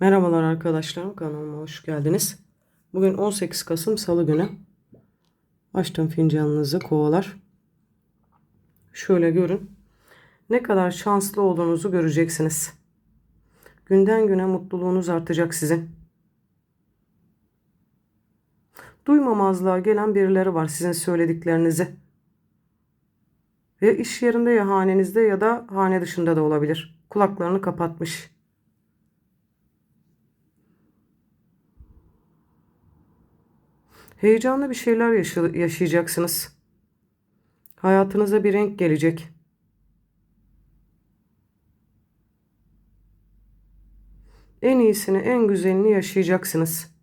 Merhabalar arkadaşlarım kanalıma hoş geldiniz. Bugün 18 Kasım Salı günü. Açtım fincanınızı kovalar. Şöyle görün. Ne kadar şanslı olduğunuzu göreceksiniz. Günden güne mutluluğunuz artacak sizin. Duymamazlığa gelen birileri var sizin söylediklerinizi. Ya iş yerinde ya hanenizde ya da hane dışında da olabilir. Kulaklarını kapatmış. Heyecanlı bir şeyler yaşa- yaşayacaksınız. Hayatınıza bir renk gelecek. En iyisini, en güzelini yaşayacaksınız.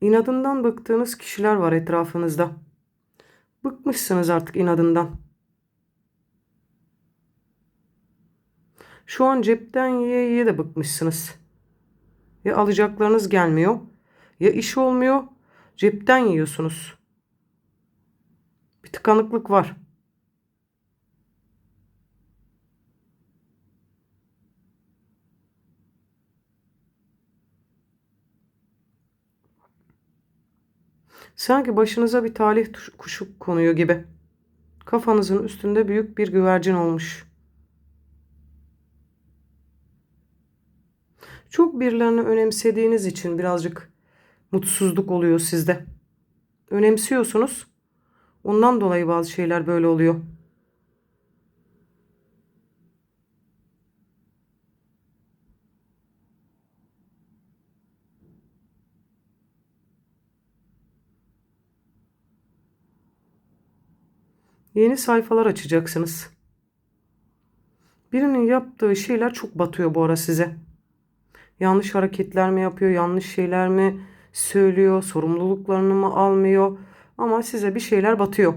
İnadından bıktığınız kişiler var etrafınızda. Bıkmışsınız artık inadından. Şu an cepten yiye yiye de bıkmışsınız. Ya alacaklarınız gelmiyor, ya iş olmuyor, cepten yiyorsunuz. Bir tıkanıklık var. Sanki başınıza bir talih kuşu konuyor gibi. Kafanızın üstünde büyük bir güvercin olmuş. Çok birilerini önemsediğiniz için birazcık mutsuzluk oluyor sizde. Önemsiyorsunuz. Ondan dolayı bazı şeyler böyle oluyor. Yeni sayfalar açacaksınız. Birinin yaptığı şeyler çok batıyor bu ara size. Yanlış hareketler mi yapıyor, yanlış şeyler mi söylüyor, sorumluluklarını mı almıyor ama size bir şeyler batıyor.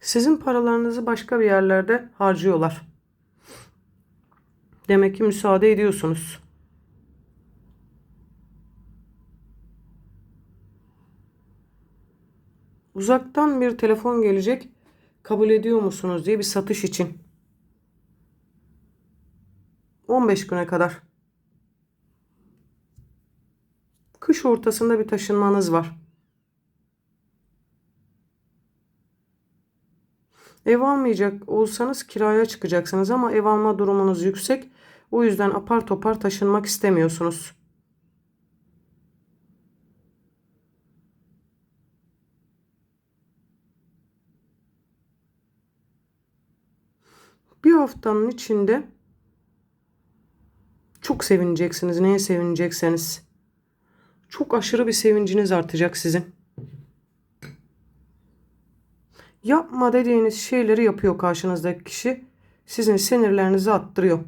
Sizin paralarınızı başka bir yerlerde harcıyorlar. Demek ki müsaade ediyorsunuz. Uzaktan bir telefon gelecek. Kabul ediyor musunuz diye bir satış için. 15 güne kadar. Kış ortasında bir taşınmanız var. Ev almayacak olsanız kiraya çıkacaksınız ama ev alma durumunuz yüksek. O yüzden apar topar taşınmak istemiyorsunuz. Bir haftanın içinde çok sevineceksiniz. Neye sevinecekseniz. Çok aşırı bir sevinciniz artacak sizin. Yapma dediğiniz şeyleri yapıyor karşınızdaki kişi. Sizin sinirlerinizi attırıyor.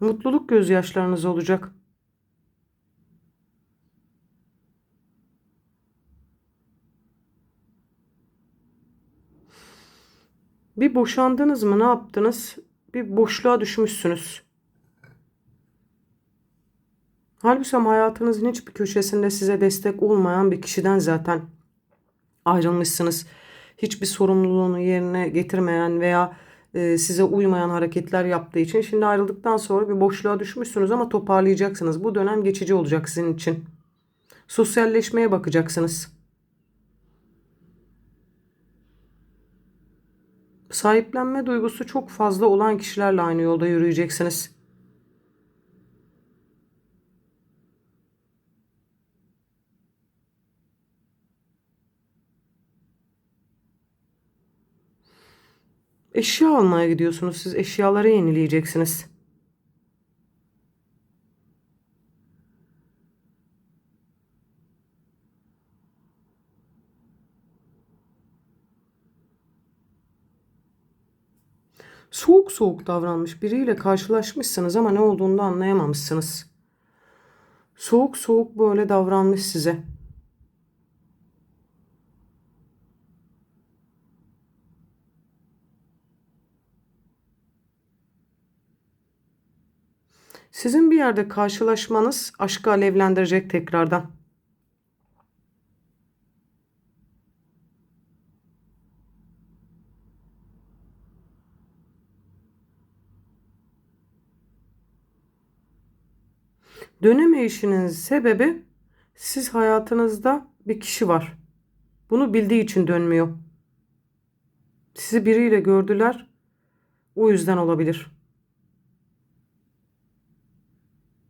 Mutluluk gözyaşlarınız olacak. Bir boşandınız mı? Ne yaptınız? Bir boşluğa düşmüşsünüz. Halbuki hayatınızın hiçbir köşesinde size destek olmayan bir kişiden zaten ayrılmışsınız. Hiçbir sorumluluğunu yerine getirmeyen veya e, size uymayan hareketler yaptığı için şimdi ayrıldıktan sonra bir boşluğa düşmüşsünüz ama toparlayacaksınız. Bu dönem geçici olacak sizin için. Sosyalleşmeye bakacaksınız. Sahiplenme duygusu çok fazla olan kişilerle aynı yolda yürüyeceksiniz. Eşya almaya gidiyorsunuz. Siz eşyaları yenileyeceksiniz. Soğuk soğuk davranmış biriyle karşılaşmışsınız ama ne olduğunu da anlayamamışsınız. Soğuk soğuk böyle davranmış size. Sizin bir yerde karşılaşmanız aşkı alevlendirecek tekrardan. Dönemeyişinin sebebi siz hayatınızda bir kişi var. Bunu bildiği için dönmüyor. Sizi biriyle gördüler. O yüzden olabilir.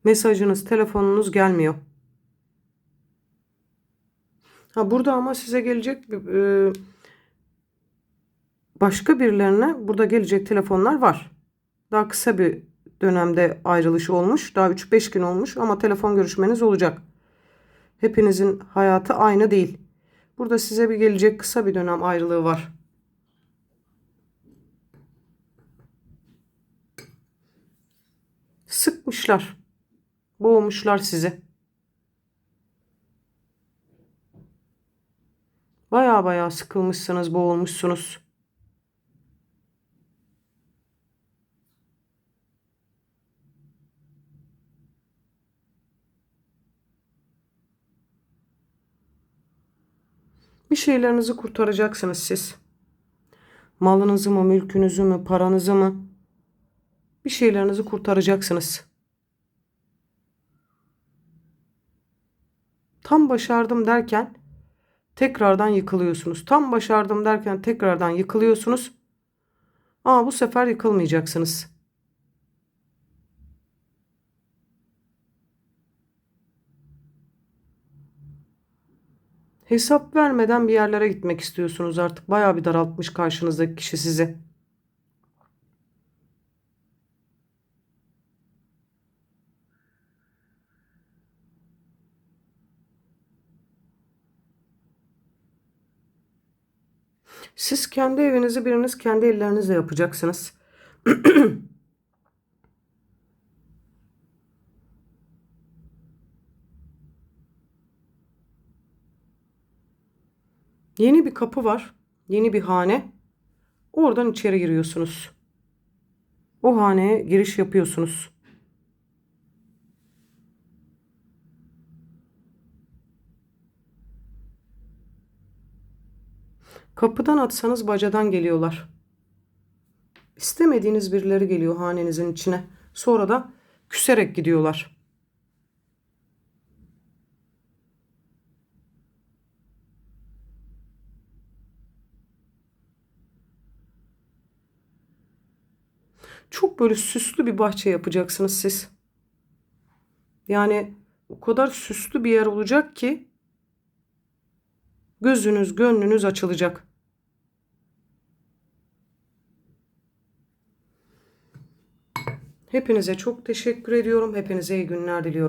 Mesajınız, telefonunuz gelmiyor. Ha burada ama size gelecek e, başka birilerine burada gelecek telefonlar var. Daha kısa bir dönemde ayrılış olmuş. Daha 3-5 gün olmuş ama telefon görüşmeniz olacak. Hepinizin hayatı aynı değil. Burada size bir gelecek kısa bir dönem ayrılığı var. Sıkmışlar. Boğmuşlar sizi. Baya baya sıkılmışsınız, boğulmuşsunuz. Bir şeylerinizi kurtaracaksınız siz. Malınızı mı, mülkünüzü mü, paranızı mı? Bir şeylerinizi kurtaracaksınız. Tam başardım derken tekrardan yıkılıyorsunuz. Tam başardım derken tekrardan yıkılıyorsunuz. Ama bu sefer yıkılmayacaksınız. Hesap vermeden bir yerlere gitmek istiyorsunuz artık. Bayağı bir daraltmış karşınızdaki kişi sizi. Siz kendi evinizi biriniz kendi ellerinizle yapacaksınız. Yeni bir kapı var. Yeni bir hane. Oradan içeri giriyorsunuz. O haneye giriş yapıyorsunuz. Kapıdan atsanız bacadan geliyorlar. İstemediğiniz birileri geliyor hanenizin içine. Sonra da küserek gidiyorlar. Çok böyle süslü bir bahçe yapacaksınız siz. Yani o kadar süslü bir yer olacak ki gözünüz, gönlünüz açılacak. Hepinize çok teşekkür ediyorum. Hepinize iyi günler diliyorum.